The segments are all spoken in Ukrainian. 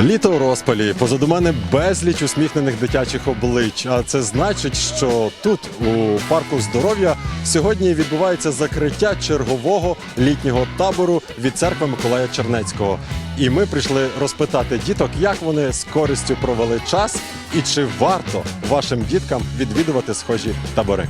Літо у розпалі. Позаду мене безліч усміхнених дитячих облич. А це значить, що тут, у парку здоров'я, сьогодні відбувається закриття чергового літнього табору від церкви Миколая Чернецького. І ми прийшли розпитати діток, як вони з користю провели час і чи варто вашим діткам відвідувати схожі табори.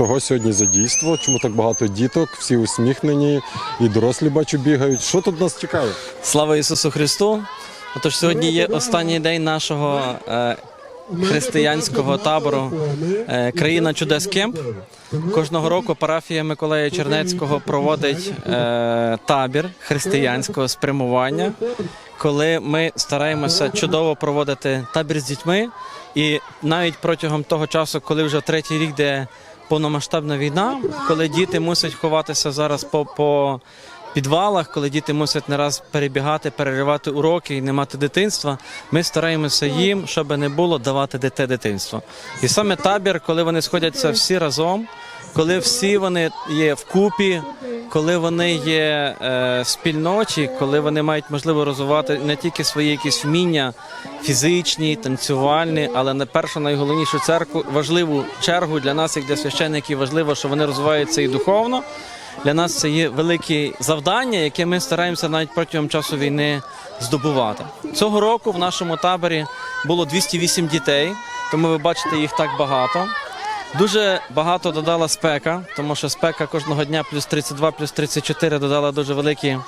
Чого сьогодні за дійство? Чому так багато діток? Всі усміхнені і дорослі бачу бігають. Що тут нас чекає? Слава Ісусу Христу! Отож, сьогодні є останній день нашого е, християнського табору е, Країна чудес Кемп. Кожного року парафія Миколая Чернецького проводить е, табір християнського спрямування, коли ми стараємося чудово проводити табір з дітьми. І навіть протягом того часу, коли вже третій рік, де повномасштабна війна, коли діти мусять ховатися зараз по, по підвалах, коли діти мусять не раз перебігати, переривати уроки і не мати дитинства, ми стараємося їм, щоб не було давати дите дитинство. І саме табір, коли вони сходяться всі разом, коли всі вони є вкупі, коли вони є е, спільноті, коли вони мають можливо розвивати не тільки свої якісь вміння фізичні, танцювальні, але на першу найголовнішу церкву важливу чергу для нас, як для священників, важливо, що вони розвиваються і духовно. Для нас це є велике завдання, яке ми стараємося навіть протягом часу війни здобувати. Цього року в нашому таборі було 208 дітей, тому ви бачите їх так багато. Дуже багато додала спека, тому що спека кожного дня плюс 32, плюс 34 додала дуже великі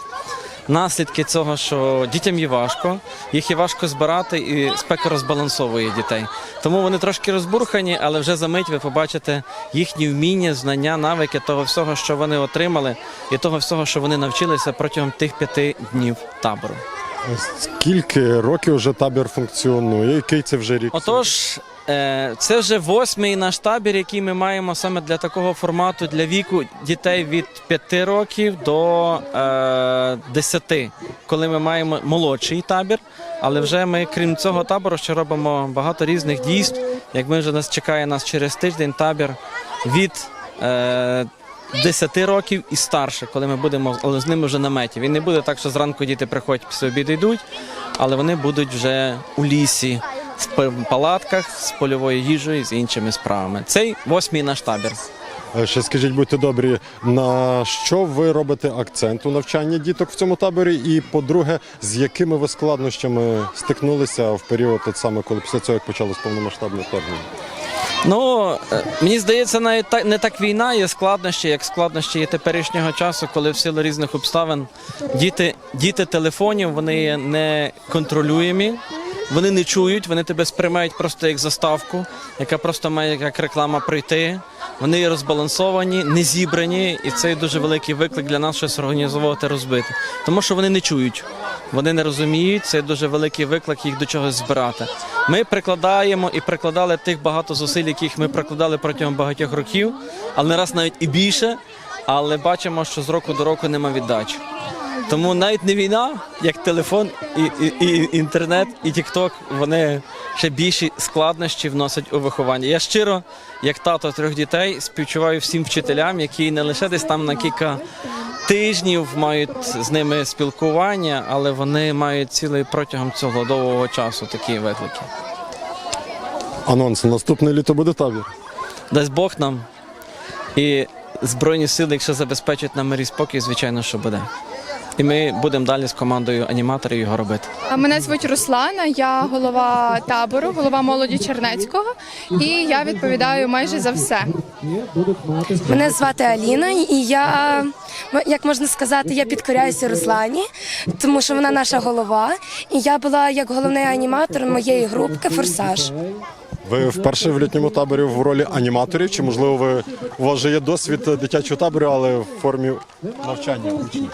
наслідки цього, що дітям є важко, їх є важко збирати, і спека розбалансовує дітей. Тому вони трошки розбурхані, але вже за мить ви побачите їхні вміння, знання, навики того всього, що вони отримали, і того всього, що вони навчилися протягом тих п'яти днів табору. Скільки років вже табір функціонує? Який це вже рік? Отож, це вже восьмий наш табір, який ми маємо саме для такого формату для віку дітей від 5 років до е, 10, коли ми маємо молодший табір. Але вже ми, крім цього табору, ще робимо багато різних дійств. Як ми вже нас чекає нас через тиждень табір від е, 10 років і старше, коли ми будемо але з ними вже на меті. Він не буде так, що зранку діти приходять після обіду йдуть, але вони будуть вже у лісі, в палатках з польовою їжею з іншими справами. Цей восьмий наш табір. Ще скажіть, будьте добрі, на що ви робите акцент у навчанні діток в цьому таборі? І по-друге, з якими ви складнощами стикнулися в період, от саме коли після цього як почалось повномасштабне вторгнення? Ну е, мені здається, навіть так не так війна є складнощі, як складнощі є теперішнього часу, коли в силу різних обставин діти, діти телефонів вони є неконтролюємі. Вони не чують, вони тебе сприймають просто як заставку, яка просто має як реклама пройти. Вони розбалансовані, не зібрані, і це дуже великий виклик для нас щось організовувати, розбити. Тому що вони не чують, вони не розуміють. Це дуже великий виклик їх до чогось збирати. Ми прикладаємо і прикладали тих багато зусиль, яких ми прикладали протягом багатьох років, але не раз навіть і більше. Але бачимо, що з року до року нема віддачі. Тому навіть не війна, як телефон, і, і, і інтернет, і Тікток, вони ще більші складнощі вносять у виховання. Я щиро, як тато трьох дітей, співчуваю всім вчителям, які не лише десь там на кілька тижнів мають з ними спілкування, але вони мають цілий протягом цього довгого часу такі виклики. Анонс, наступне літо буде табір. Дасть Бог нам і Збройні сили, якщо забезпечать нам мир і спокій, звичайно, що буде. І ми будемо далі з командою аніматорів його робити. Мене звуть Руслана, я голова табору, голова молоді Чернецького, і я відповідаю майже за все. Мене звати Аліна, і я, як можна сказати, я підкоряюся Руслані, тому що вона наша голова. І я була як головний аніматор моєї групки Форсаж. Ви вперше в літньому таборі в ролі аніматорів? Чи можливо ви у вас вже є досвід дитячого табору, але в формі навчання учнів?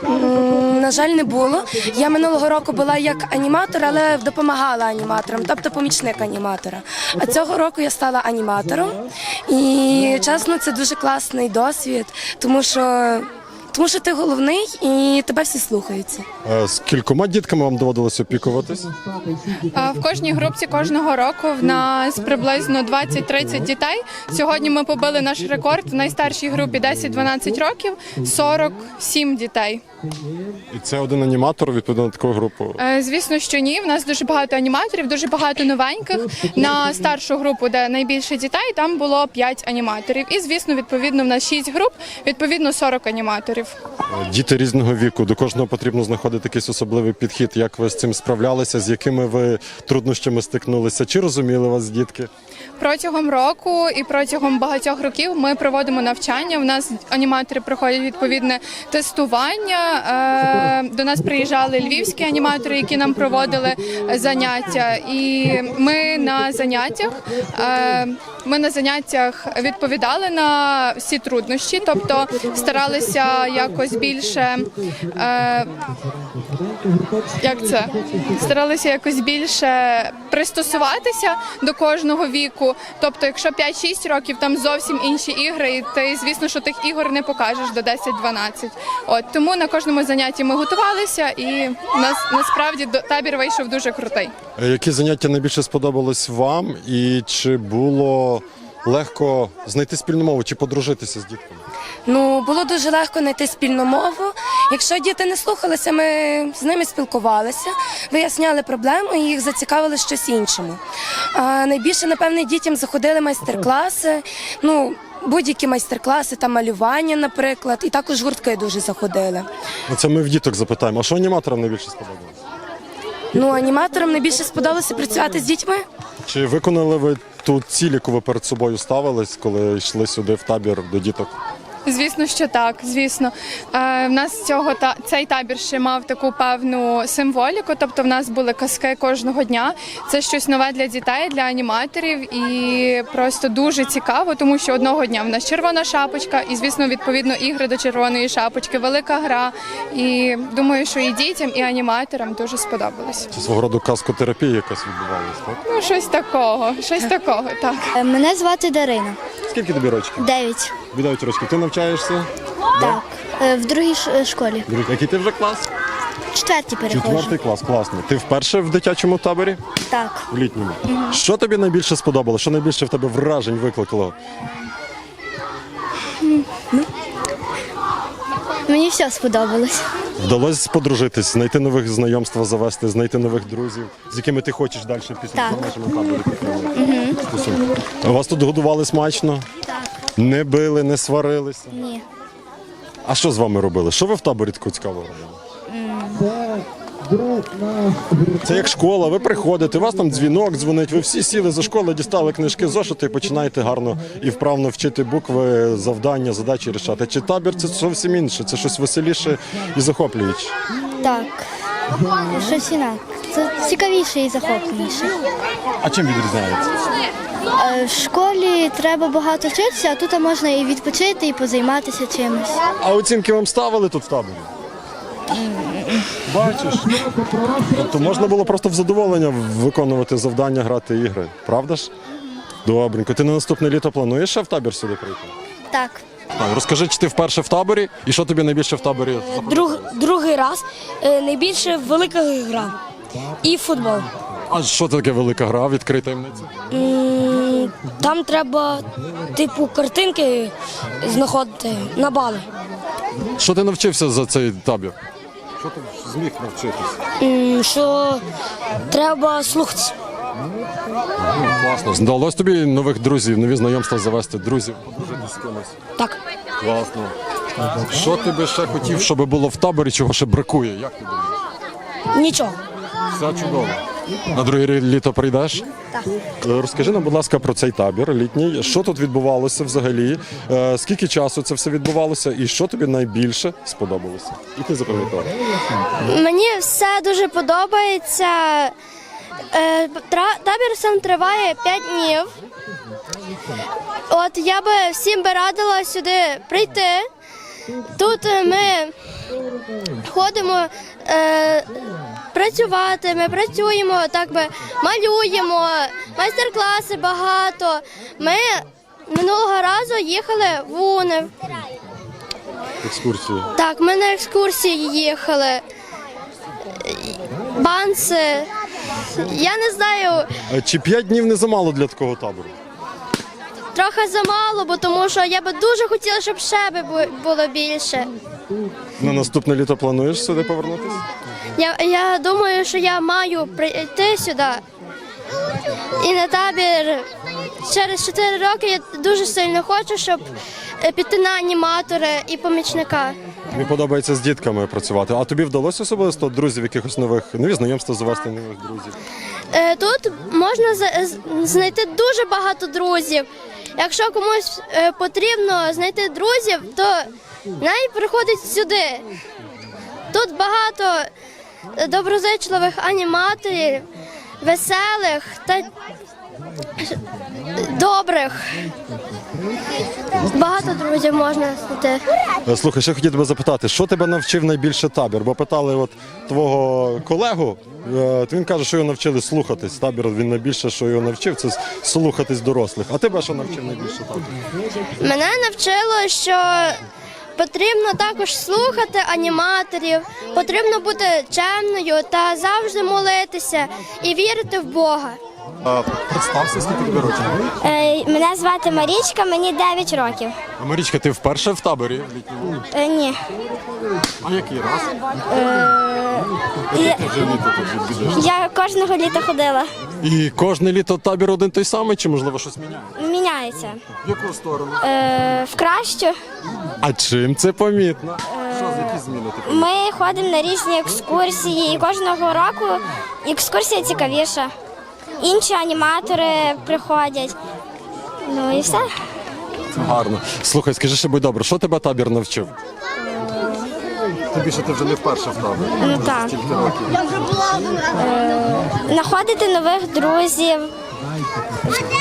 На жаль, не було. Я минулого року була як аніматор, але допомагала аніматорам, тобто помічник аніматора. А цього року я стала аніматором. І чесно, це дуже класний досвід, тому що, тому що ти головний і тебе всі слухаються. З кількома дітками вам доводилося опікуватись? В кожній групці кожного року в нас приблизно 20-30 дітей. Сьогодні ми побили наш рекорд в найстаршій групі 10-12 років 47 дітей. І це один аніматор відповідно на таку групу. Е, Звісно, що ні. В нас дуже багато аніматорів, дуже багато новеньких. На старшу групу, де найбільше дітей, там було 5 аніматорів. І звісно, відповідно, в нас 6 груп, відповідно 40 аніматорів. Діти різного віку. До кожного потрібно знаходити якийсь особливий підхід. Як ви з цим справлялися? З якими ви труднощами стикнулися? Чи розуміли вас дітки? Протягом року і протягом багатьох років ми проводимо навчання. У нас аніматори проходять відповідне тестування. Е, До нас приїжджали львівські аніматори, які нам проводили заняття. І ми на заняттях е, ми на заняттях відповідали на всі труднощі, тобто старалися якось більше. е, як це старалися якось більше пристосуватися до кожного віку. Тобто, якщо 5-6 років, там зовсім інші ігри, і ти звісно, що тих ігор не покажеш до 10-12. От тому на кожному занятті ми готувалися, і нас насправді табір вийшов дуже крутий. Які заняття найбільше сподобалось вам? І чи було легко знайти спільну мову чи подружитися з дітками? Ну, було дуже легко знайти спільну мову. Якщо діти не слухалися, ми з ними спілкувалися, виясняли проблему і їх зацікавили щось іншому. А найбільше, напевне, дітям заходили майстер-класи. Ну, будь-які майстер-класи, там малювання, наприклад, і також гуртки дуже заходили. Оце ми в діток запитаємо. А що аніматорам найбільше сподобалось? Ну, аніматорам найбільше сподобалося працювати з дітьми. Чи виконали ви ту ціль, яку ви перед собою ставились, коли йшли сюди в табір до діток? Звісно, що так. Звісно, е, в нас цього та цей табір ще мав таку певну символіку. Тобто, в нас були казки кожного дня. Це щось нове для дітей, для аніматорів, і просто дуже цікаво, тому що одного дня в нас червона шапочка, і звісно, відповідно, ігри до червоної шапочки, велика гра. І думаю, що і дітям, і аніматорам дуже сподобалось. Це свого роду казкотерапія якась відбувалась, так? Ну, щось такого, щось такого, так. Е, Мене звати Дарина. Скільки тобі рочків? Дев'ять. Віддають рочків. Ти навчаєшся? Так. Е, В другій е, школі. Друзі, Який ти вже клас? Четвертій переходжу. Четвертий клас, класно. Ти вперше в дитячому таборі? Так. В літньому. Що тобі найбільше сподобалося? Що найбільше в тебе вражень викликало? Мені все сподобалось. Вдалося подружитись, знайти нових знайомства, завести, знайти нових друзів, з якими ти хочеш далі після нашому таборі підтримувати стосунки. Вас тут годували смачно? Так. Не били, не сварилися. Ні. А що з вами робили? Що ви в таборі такого цікавого робили? Це як школа, ви приходите, у вас там дзвінок дзвонить, ви всі сіли за школи, дістали книжки, зошити і починаєте гарно і вправно вчити букви, завдання, задачі рішати. Чи табір це зовсім інше, це щось веселіше і захоплююче. Так. Щось інакше. Це цікавіше і захопленіше. А чим відрізняється? Е, В школі треба багато вчитися, а тут можна і відпочити, і позайматися чимось. А оцінки вам ставили тут в таборі? Бачиш? Тобто можна було просто в задоволення виконувати завдання, грати ігри, правда ж? Добренько. Ти на наступне літо плануєш ще в табір сюди прийти? Так. Так, розкажи, чи ти вперше в таборі, і що тобі найбільше в таборі? Друг, другий раз е, найбільше велика гра і футбол. А що це таке велика гра, відкрита таємниця? Там треба, типу, картинки знаходити на бали. Що ти навчився за цей табір? Що ти зміг навчитися? М, Що треба слухатися. Класно. Здалось тобі нових друзів, нові знайомства завести, друзів, подружитися з кимось. Так. Класно. Що ти би ще хотів, щоб було в таборі, чого ще бракує? Як ти думаєш? Нічого. Все чудово. На друге літо прийдеш? Так. Е, Розкажи нам, будь ласка, про цей табір літній. Що тут відбувалося взагалі? Е, Скільки часу це все відбувалося, і що тобі найбільше сподобалося? І ти запам'ятав. Мені все дуже подобається. Е, тра- Табір сам триває 5 днів. От я би всім би радила сюди прийти. Тут е, ми ходимо е, працювати, ми працюємо, так би малюємо, майстер-класи багато. Ми минулого разу їхали в Унев. Екскурсію. Так, ми на екскурсії їхали. Банси. Я не знаю, Чи п'ять днів не замало для такого табору? Трохи замало, бо тому що я би дуже хотіла, щоб ще би було більше. На наступне літо плануєш сюди повернутися? Я, я думаю, що я маю прийти сюди. І на табір через 4 роки я дуже сильно хочу, щоб е, піти на аніматори і помічника. Мені подобається з дітками працювати. А тобі вдалося особисто друзів якихось нових нові знайомства завести нових друзів? Е, Тут можна знайти дуже багато друзів. Якщо комусь е, потрібно знайти друзів, то най приходить сюди. Тут багато е, доброзичливих аніматорів, веселих та добрих. Багато друзів можна знайти. Е, Слухай, ще хотів тебе запитати, що тебе навчив найбільше табір? Бо питали от твого колегу, е, то він каже, що його навчили слухатись. Табір він найбільше, що його навчив, це слухатись дорослих. А тебе що навчив найбільше? Мене навчило, що потрібно також слухати аніматорів, потрібно бути чемною та завжди молитися і вірити в Бога. Представся, скільки тобі років. Е, Мене звати Марічка, мені 9 років. А Марічка, ти вперше в таборі? Е, Ні. А який раз? Я, тут відвідуєш? я кожного літа ходила. І кожне літо табір один той самий, чи можливо щось міняє? Міняється. В яку сторону? Е, в кращу. А чим це помітно? Ти Ми ходимо на різні екскурсії, і кожного року екскурсія цікавіша. Інші аніматори приходять. Ну і все. Гарно. Слухай, скажи ще будь добре, що тебе табір навчив? Тобі що ти вже не вперше в таборі. Ну так. Років? Знаходити нових друзів.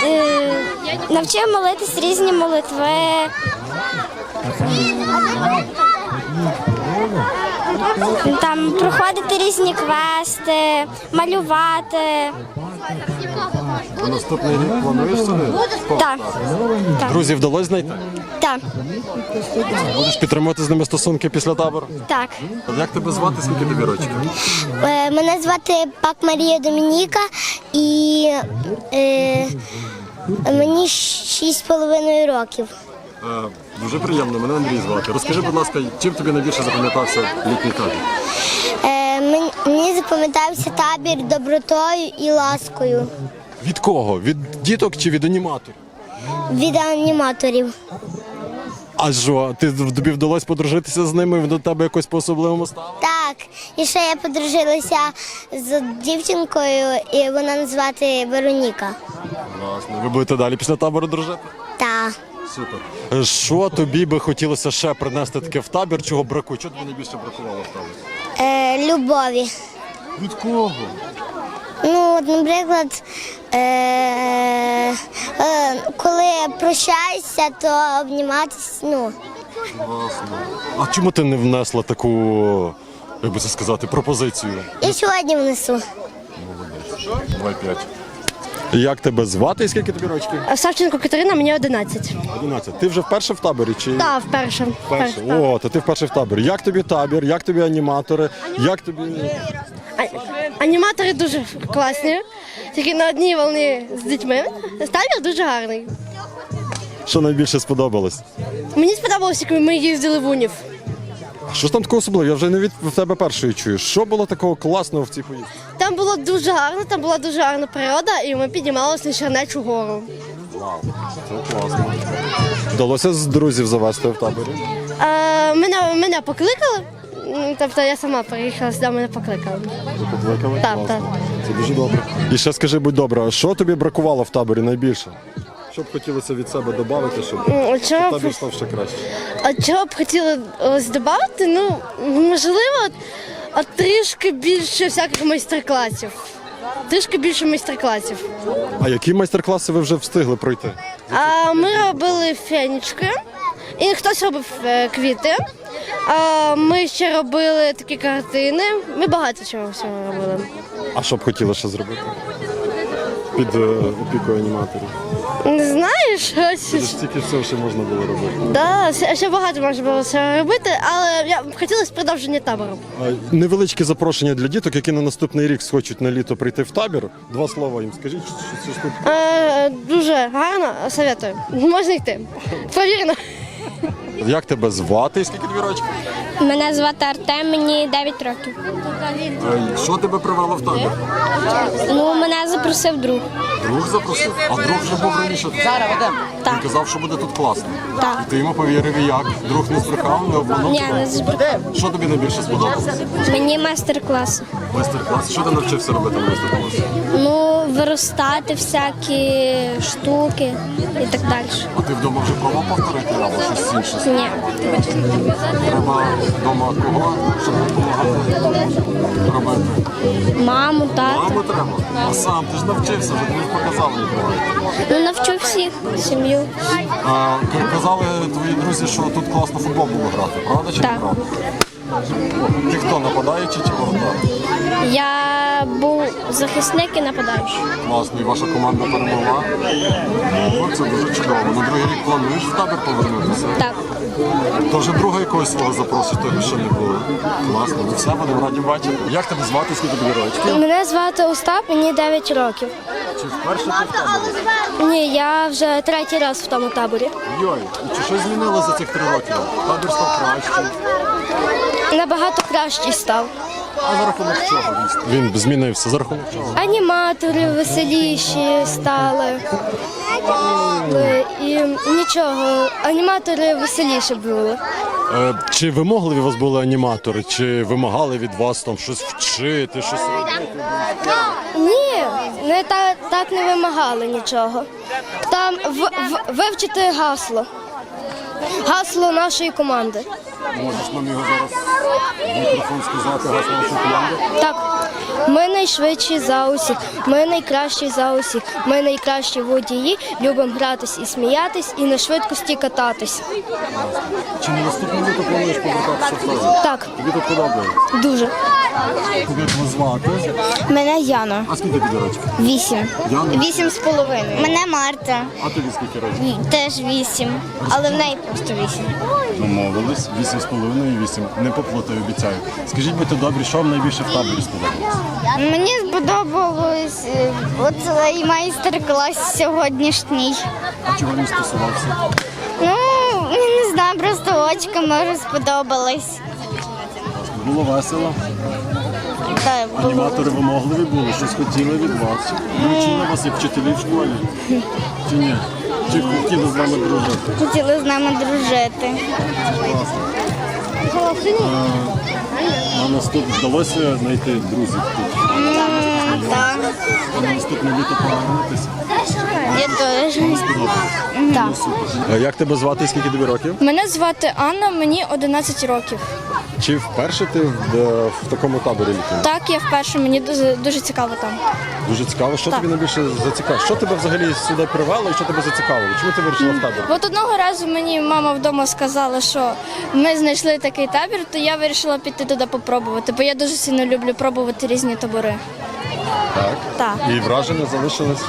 Е, навчив молитись різні молитви. Там проходити різні квести, малювати. Наступний рік плануєш сюди? Так, Друзів вдалося знайти? так, Будеш підтримувати з ними стосунки після табору? так. Як тебе звати, скільки тобі років? Е, Мене звати Пак Марія Домініка і е, мені шість з половиною років. Е, Дуже приємно, мене Андрій звати. Розкажи, будь ласка, чим тобі найбільше запам'ятався літній табір? Е, Мені запам'ятався табір добротою і ласкою Від кого? Від діток чи від аніматорів? від аніматорів. А що, ти тобі вдалося подружитися з ними, до тебе якось по-особливому стали? Так, і ще я подружилася з дівчинкою, і вона назвати Вероніка. Власне. Ви будете далі після табору дружити? Так. Супер. Що тобі би хотілося ще принести таке в табір, чого бракує? Чого тобі найбільше бракувало в таборі? Е, любові. Від кого? Ну, от, наприклад, е, е, коли прощаєшся, то обніматись, ну. Власне. А чому ти не внесла таку, як би це сказати, пропозицію? Я сьогодні внесу. 2-5. Як тебе звати і скільки тобі років? Савченко Катерина, мені 11. 11. Ти вже вперше в таборі? Чи... Так, вперше. Вперше. Вперше, так. О, то ти вперше в таборі. Як тобі табір? Як тобі аніматори? Як тобі. А- Аніматори дуже класні, тільки на одній волні з дітьми. Табір дуже гарний. Що найбільше сподобалось? Мені сподобалося, коли ми їздили в Унів. Що ж там такого особливого? Я вже не від в тебе першої чую. Що було такого класного в цій поїздці? Там було дуже гарно, там була дуже гарна природа, і ми піднімалися на Чернечу гору. Це класно. Вдалося з друзів завести в таборі. Е, мене, мене покликали, тобто я сама приїхала сюди, мене покликали. Ви покликали? Так, Класно. так. Це дуже добре. І ще скажи, будь добра, що тобі бракувало в таборі найбільше? Що б хотілося від себе додати, щоб М, чого б- табір став ще краще? А чого б хотіла ось додати? Ну, можливо, от трішки більше всяких майстер-класів. Трішки більше майстер-класів. А які майстер-класи ви вже встигли пройти? А ми робили фенічки, і хтось робив е, квіти. А ми ще робили такі картини. Ми багато чого всього робили. А що б хотіли ще зробити? Під е, опікою аніматорів. Не знаю, щось. Стільки все, ще можна було робити. Да, ще ще багато можна було все робити, але я б хотілося продовження табору. А, Невеличке запрошення для діток, які на наступний рік схочуть на літо прийти в табір. Два слова їм скажіть, що що це ж тут Е, дуже гарно, советую. Можна йти. Повірно. Як тебе звати? Скільки тобі рочків? Мене звати Артем, мені 9 років. Що тебе привело в табір? Ну, мене запросив друг. Друг запросив, а друг вже був раніше. Зараз Так. Він казав, що буде тут класно. Так. І ти йому повірив і як? Друг не збрехав, не обманув Ні, тебе? не збрехав. Що тобі найбільше сподобалося? Мені майстер-клас. Майстер-клас. Що ти навчився робити на майстер-класі? Ну, виростати всякі штуки і так далі. А ти вдома вже пробував повторити або щось інше? Ні. Треба вдома кого, щоб допомагати робити? Маму, тату. Маму треба. А сам ти ж навчився, вже тобі ж показали. Ну, навчу всіх сім'ю. А, казали твої друзі, що тут класно футбол було грати, правда чи не Так. правда? Ти хто нападаючий чи воротар? Я був захисник і нападаючий. Класно, і ваша команда перемогла. Ну, це дуже чудово. На другий рік плануєш в табір повернутися. Так. То вже друга якогось свого запросить, того ще не було. Класно, ну все, будемо раді бачити. Як тебе звати, скільки тобі рочків? Мене звати Остап, мені 9 років. Чи вперше ти в таборі? Ні, я вже третій раз в тому таборі. Йой, і чи щось змінило за цих три роки? Табір став кращий. Набагато кращий став. А за рахунок чого він? Він змінився за рахунок чого? Аніматори веселіші стали. Е, І нічого, аніматори веселіші були. Е, чи вимогливі у вас були аніматори, чи вимагали від вас там щось вчити, щось робити? Ні, не та, так не вимагали нічого. Там в, в, вивчити гасло. Гасло нашої команди. Можеш нам його зараз мікрофон сказати гасло нашої команди? Так, ми найшвидші за усіх, ми найкращі за усіх, ми найкращі водії, любимо гратись і сміятись, і на швидкості кататись. Чи не наступного літо плануєш повертатися в? Так, Тобі тут подобається? дуже. Тебе звати? Мене Яна. А скільки тобі рочків? Вісім. Яна? Вісім з половиною. Мене Марта. А тобі скільки років? Теж вісім, але в неї просто вісім. Домовились. Вісім з половиною, вісім. Не поплутаю, обіцяю. Скажіть, будьте добрі, що вам найбільше в таборі сподобалося? Мені сподобалось е, оцей майстер-клас сьогоднішній. А чого він стосувався? Ну, я не знаю, просто очка може сподобались. Було весело. Було. Аніматори вимогливі були, щось хотіли від вас. Ви вчили вас як вчителі в школі? Чи ні? Чи хотіли з вами дружити? Хотіли з нами дружити. На наступ вдалося знайти друзів тут. Так, А на наступне літо повернутися. я теж. Так. Як тебе звати? Скільки тобі років? Мене звати Анна, мені 11 років. Чи вперше ти в, е, в такому таборі літньому? Так, я вперше, мені дуже, дуже цікаво там. Дуже цікаво. Що Так. тобі найбільше зацікавило? Що тебе взагалі сюди привело і що тебе зацікавило? Чому ти вирішила в табор? От одного разу мені мама вдома сказала, що ми знайшли такий табір, то я вирішила піти туди попробувати, бо я дуже сильно люблю пробувати різні табори. Так. Так, І враження залишились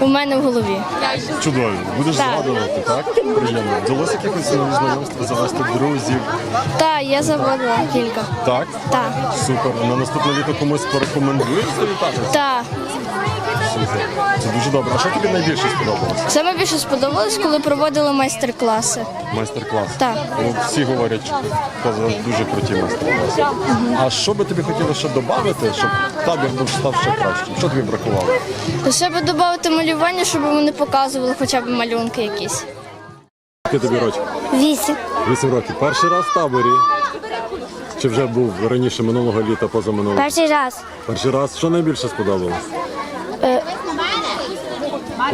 у мене в голові. чудові. Будеш Так. згадувати, так? Приємно. Вдалося якихось нові знайомства, завести друзів. Так, я заводила кілька. Так? Так, Супер. На наступне літо комусь порекомендуєш завітати? так. Супер. Це дуже добре. А що тобі найбільше сподобалося? Саме більше сподобалось, коли проводили майстер-класи. Майстер-клас. Так. Ну, всі говорять, що казали, дуже круті майстер-класи. А що би тобі хотілося ще додати, щоб табір був став ще кращим? Що тобі бракувало? Ще би додати малювання, щоб вони показували хоча б малюнки якісь. Скільки тобі років? Вісім. Вісім років. Перший раз в таборі. Чи вже був раніше минулого літа, позаминулого? Перший раз. Перший раз. Що найбільше сподобалось?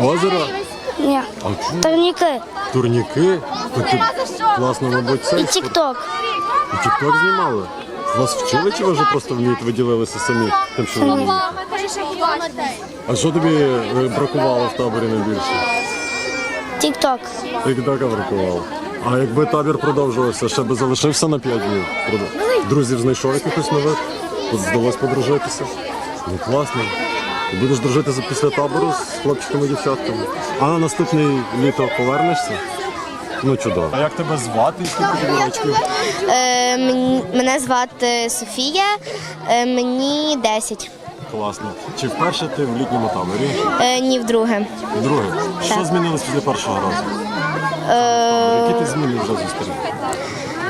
Озеро? Ні. А? Турніки. Турніки? То ти класно, мабуть, цей І тік-ток. І тік-ток знімали? Вас вчили чи ви вже просто вмієте, ви ділилися самі тим, що ви вмієте? А що тобі е, бракувало в таборі найбільше? Тік-ток. Тік-тока бракувало. А якби табір продовжувався, ще би залишився на 5 днів? Продов- Друзів знайшов якихось нових? Тут вдалося подружитися? Ну класно. Будеш дружити після табору з хлопчиками і дівчатками. А на наступне літо повернешся? Ну чудово. А як тебе звати? Скільки тобі? Е, мене звати Софія, е, мені 10. Класно. Чи вперше ти в літньому таборі? Е, ні, вдруге. Друге, що змінилось після першого разу? Які ти зміни вже зустрів?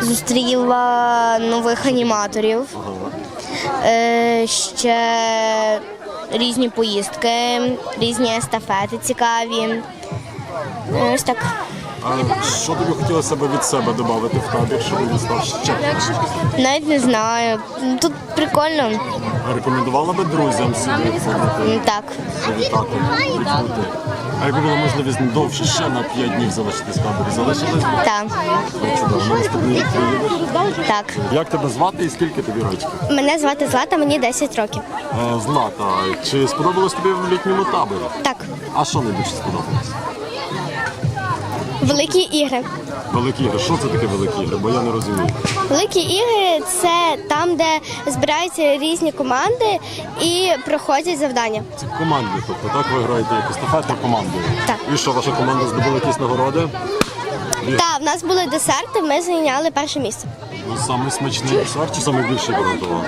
Зустріла нових аніматорів. Е, ще різні поїздки, різні естафети цікаві. Е, Ось так. А що тобі хотілося б від себе додати в табір, щоб він став ще? Навіть не знаю. Тут прикольно. Рекомендувала би друзям сюди ходити, Так. А якби було можливість довше ще на 5 днів залишитись в таборі, залишились б? Так. Ну, Чудово, на наступний рік приїдеш. Так. Як тебе звати і скільки тобі років? Мене звати Злата, мені 10 років. Е, Злата, чи сподобалось тобі в літньому таборі? Так. А що найбільше сподобалось? Великі ігри. Великі ігри. Що це таке великі ігри? Бо я не розумію. Великі ігри це там, де збираються різні команди і проходять завдання. Це командні, тобто так ви граєте як естафету командою. Так. І що, ваша команда здобула якісь нагороди? Так, в нас були десерти, ми зайняли перше місце. Ну, саме смачний десерт чи саме приготували?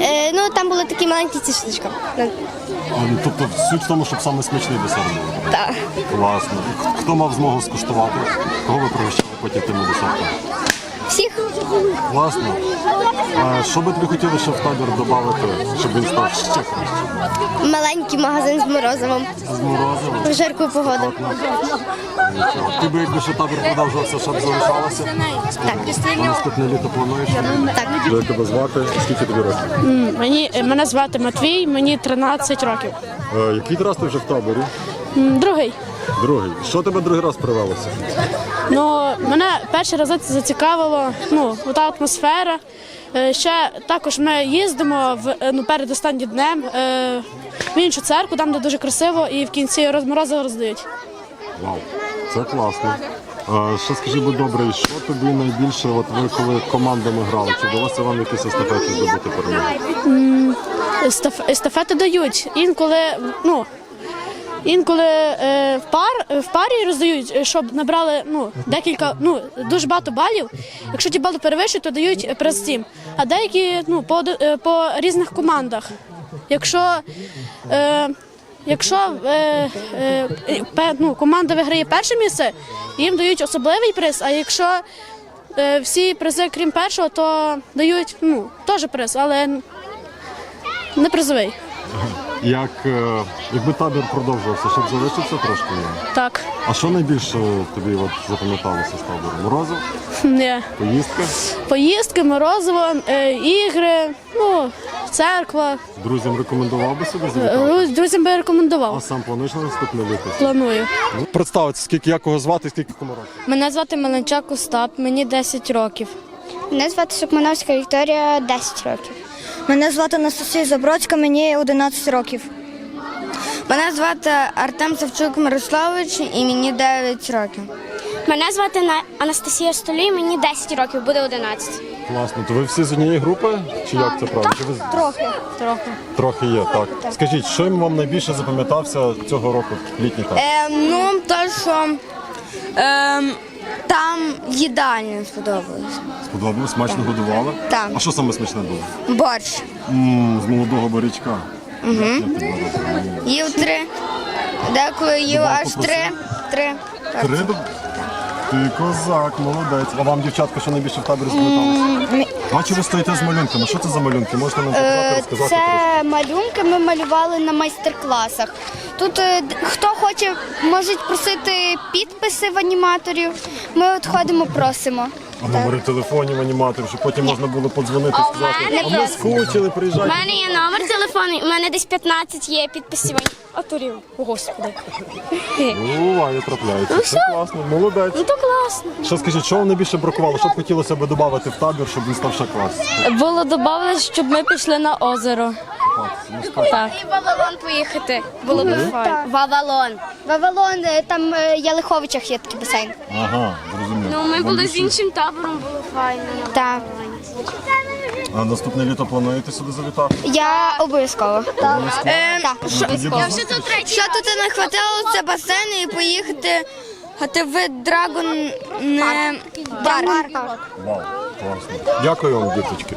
Е, ну там були такі маленькі тістечка. Ну, Тобто суть в тому, щоб саме смачний десерт був. Так. Класно. Хто мав змогу скуштувати? Кого ви пригощали потім тими десертами? Класно. А що би тобі хотіли ще в табір додати, щоб він став ще краще? маленький магазин з морозивом З морозивом? в жарку погоду. Нічого. Ти би якби ще табір продовжувався, щоб залишалося? Так. А наступне літо плануєш? Так. Як тебе звати? Скільки тобі років? Мені мене звати Матвій, мені 13 років. Е, який раз ти вже в таборі? Другий. Другий. Що тебе другий раз привелося? Ну мене перший раз це зацікавило. Ну, та атмосфера. Е, Ще також ми їздимо в е, ну, перед останнім днем е, в іншу церкву, там де дуже красиво, і в кінці розморозиво роздають. Вау, це класно. Ще скажи, будь добре, що тобі найбільше, от ви коли командами грали, чи вдалося вам якісь естафети здобути перемогу? Естаф- Естафети дають. Інколи, ну. Інколи е, в пар в парі роздають, е, щоб набрали ну декілька, ну дуже багато балів. Якщо ті бали перевищують, то дають е, приз тім. А деякі ну по, е, по різних командах. Якщо е, якщо е, е, ну, команда виграє перше місце, їм дають особливий приз. А якщо е, всі призи, крім першого, то дають ну теж приз, але не призовий. Як е, якби табір продовжувався, щоб залишився трошки? Так. А що найбільше тобі от запам'яталося з табору? Морозив? Ні. Поїздка? Поїздки, морозиво, е, ігри, ну, церква. Друзям рекомендував би сюди завітати? Е, Друзям би А рекомендував. сам плануєш на наступне літо? Планую. Представиться, скільки як кого звати, скільки кому років? Мене звати Меленчак Остап, мені 10 років. Мене звати Сукмановська Вікторія, 10 років. Мене звати Анастасія Забродська, мені 11 років. Мене звати Артем Савчук Мирославович і мені 9 років. Мене звати На- Анастасія Столій, мені 10 років, буде 11. Класно. То ви всі з однієї групи? Чи як це правда? Чи ви... Трохи. Трохи. Трохи є, так. Скажіть, чим вам найбільше запам'ятався цього року літній табір? Ем, ну, то, що ем, там їдальня сподобалось. Сподобалось, смачно годували? Так. А що саме смачне було? Борщ. м з молодого борячка. Угу. Їв три. Деколи їв аж попросив. три. Три. Три Ти козак, молодець. А вам, дівчатка, що найбільше в таборі запам'яталося? Бачу, ви стоїте з малюнками. Що це за малюнки? Можете нам показати, розказати трошки? Це малюнки ми малювали на майстер-класах. Тут е, д- хто хоче, можуть просити підписи в аніматорів. Ми от ходимо, просимо. А номери телефонів аніматорів, щоб потім можна було подзвонити і сказати, а ми скучили, У приїжджайте. мене є номер телефону, у мене десь 15 є підписів. Авторів, господи. Буває, трапляється. Це класно, молодець. Ну то класно. Що скажіть, що вам найбільше бракувало? Що б хотілося б додати в табір, щоб він став ще клас? Було додати, щоб ми пішли на озеро. Так. І в Вавилон поїхати. Було б файно. Вавилон. Вавилон, е, там е, Ялиховичах є такий басейн. Ага, зрозумів. Ну, ми були з іншим табором, було файно. Так. А наступне літо плануєте сюди завітати? Я обов'язково. Тоді до Що тут? Що тут не хватало, це басейн і поїхати хати ти в Драгон не Парк. Вау, класно. Дякую вам, діточки.